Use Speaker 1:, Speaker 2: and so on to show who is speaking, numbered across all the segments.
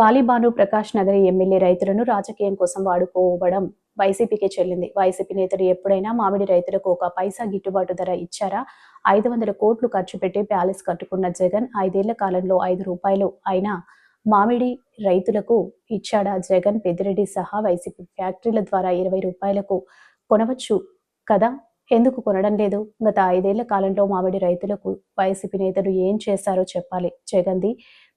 Speaker 1: గాలిబాను Prakash Nagar MLA రైతులను రాజకీయం కోసం వాడుకోవడం వైసీపీకే చెల్లింది. వైసీపీ నేతలు ఎప్పుడైనా మామిడి రైతులకు ఒక పైసా గిట్టుబాటు ధర ఇచ్చారా? ఐదు వందల కోట్లు ఖర్చు పెట్టి ప్యాలెస్ కట్టుకున్న జగన్ ఐదేళ్ళ కాలంలో ఐదు రూపాయలు అయినా మామిడి రైతులకు ఇచ్చాడా? జగన్ పెద్దిరెడ్డి సహా వైసీపీ ఫ్యాక్టరీల ద్వారా ఇరవై రూపాయలకు కొనవచ్చు కదా? ఎందుకు కొనడం లేదు? గత ఐదేళ్ళ కాలంలో మామిడి రైతులకు వైసీపీ నేతలు ఏం చేశారో చెప్పాలి. జగన్ది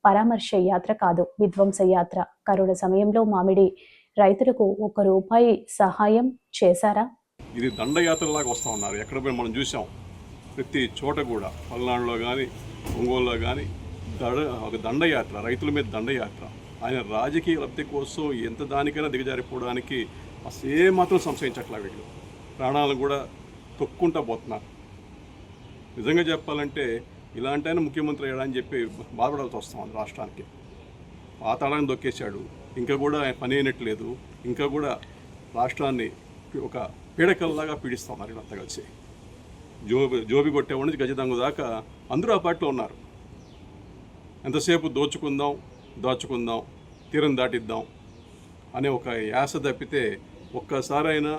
Speaker 1: పరామర్శ యాత్ర కాదు విధ్వంస యాత్ర కరోనా సమయంలో మామిడి రైతులకు ఒక రూపాయి సహాయం చేశారా?
Speaker 2: ఇది దండయాత్రలాగా వస్తూ ఉన్నారు. ఎక్కడ పోయి మనం చూసాం. ప్రతి చోట కూడా పల్నాడులో కానీ ఒంగోలులో కానీ దడ ఒక దండయాత్ర రైతుల మీద దండయాత్ర. ఆయన రాజకీయ లబ్ధి కోసం ఎంత దానికైనా దిగజారిపోవడానికి అసలు ఏమాత్రం మాత్రం సంశయించట్లా వీళ్ళు. ప్రాణాలను కూడా తొక్కుంటా పోతున్నారు. నిజంగా చెప్పాలంటే ఇలాంటి ఆయన ముఖ్యమంత్రి అయ్యాడని అని చెప్పి బాధపడాల్సి వస్తాం రాష్ట్రానికి. పాతాళాన్ని దొక్కేశాడు. ఇంకా కూడా ఆయన పని అయినట్లేదు. ఇంకా కూడా రాష్ట్రాన్ని ఒక పీడకల్లాగా మరి అంత కలిసి. జోబి జోబి కొట్టేవాడి నుంచి గజదంగు దాకా అందరూ ఆ పార్టీలో ఉన్నారు. ఎంతసేపు దోచుకుందాం దాచుకుందాం తీరం దాటిద్దాం అనే ఒక యాస తప్పితే ఒక్కసారైనా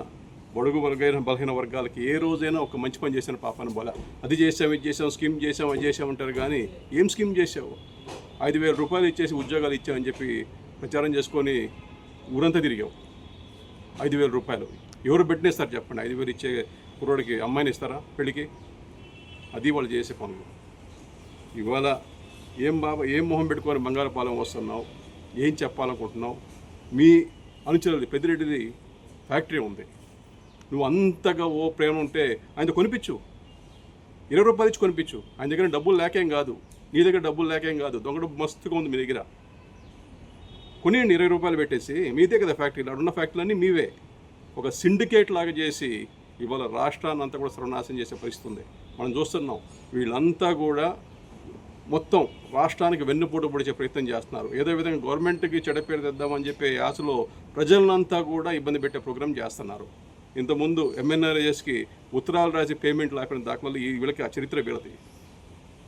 Speaker 2: బడుగు బలగైన బలహీన వర్గాలకి ఏ రోజైనా ఒక మంచి పని చేసిన పాపాను బోల. అది చేసాం ఇది చేసాం స్కీమ్ చేసాం అది చేసాం అంటారు కానీ ఏం స్కీమ్ చేసావు? ఐదు వేల రూపాయలు ఇచ్చేసి ఉద్యోగాలు ఇచ్చామని చెప్పి ప్రచారం చేసుకొని ఊరంతా తిరిగావు. ఐదు వేల రూపాయలు. ఎవరు పెట్టినేస్తారు చెప్పండి? ఐదు వేలు ఇచ్చే కుర్రోడికి అమ్మాయిని ఇస్తారా పెళ్ళికి? అది వాళ్ళు చేసే పనులు. ఇవాళ ఏం బాబా ఏం మొహం పెట్టుకొని బంగారపాలెం వస్తున్నావు? ఏం చెప్పాలనుకుంటున్నావు? మీ అనుచరులది పెద్దిరెడ్డిది ఫ్యాక్టరీ ఉంది. నువ్వు అంతగా ఓ ప్రేమ ఉంటే ఆయన కొనిపించు. ఇరవై రూపాయలు ఇచ్చి కొనిపించు. ఆయన దగ్గర డబ్బులు లేకేం కాదు. నీ దగ్గర డబ్బులు లేకేం కాదు. దొంగ డబ్బు మస్తుగా ఉంది మీ దగ్గర. కొనియండి ఇరవై రూపాయలు పెట్టేసి. మీదే కదా ఫ్యాక్టరీలు. అడున్న ఫ్యాక్టరీలన్నీ మీవే. ఒక సిండికేట్ లాగా చేసి ఇవాళ రాష్ట్రాన్ని అంతా కూడా సర్వనాశనం చేసే పరిస్థితి ఉంది. మనం చూస్తున్నాం. వీళ్ళంతా కూడా మొత్తం రాష్ట్రానికి వెన్నుపోటు పొడిచే ప్రయత్నం చేస్తున్నారు. ఏదో విధంగా గవర్నమెంట్కి చెడపేరు పేరు తెద్దామని చెప్పే ఆశలో ప్రజలనంతా కూడా ఇబ్బంది పెట్టే ప్రోగ్రాం చేస్తున్నారు. ఇంతకుముందు ఎంఎన్ఆర్ఎస్కి ఉత్తరాలు రాసి పేమెంట్ లేకుండా దాఖలు ఈ వీళ్ళకి ఆ చరిత్ర వీళ్ళది.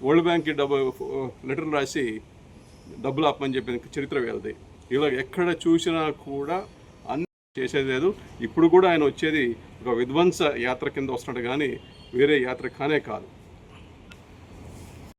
Speaker 2: వరల్డ్ బ్యాంక్కి డబ్బు లెటర్ రాసి డబ్బులు ఆపమని చెప్పిన చరిత్ర వీళ్ళది. ఇలా ఎక్కడ చూసినా కూడా అన్ని చేసేది లేదు. ఇప్పుడు కూడా ఆయన వచ్చేది ఒక విధ్వంస యాత్ర కింద వస్తున్నాడు కానీ వేరే యాత్ర కానే కాదు.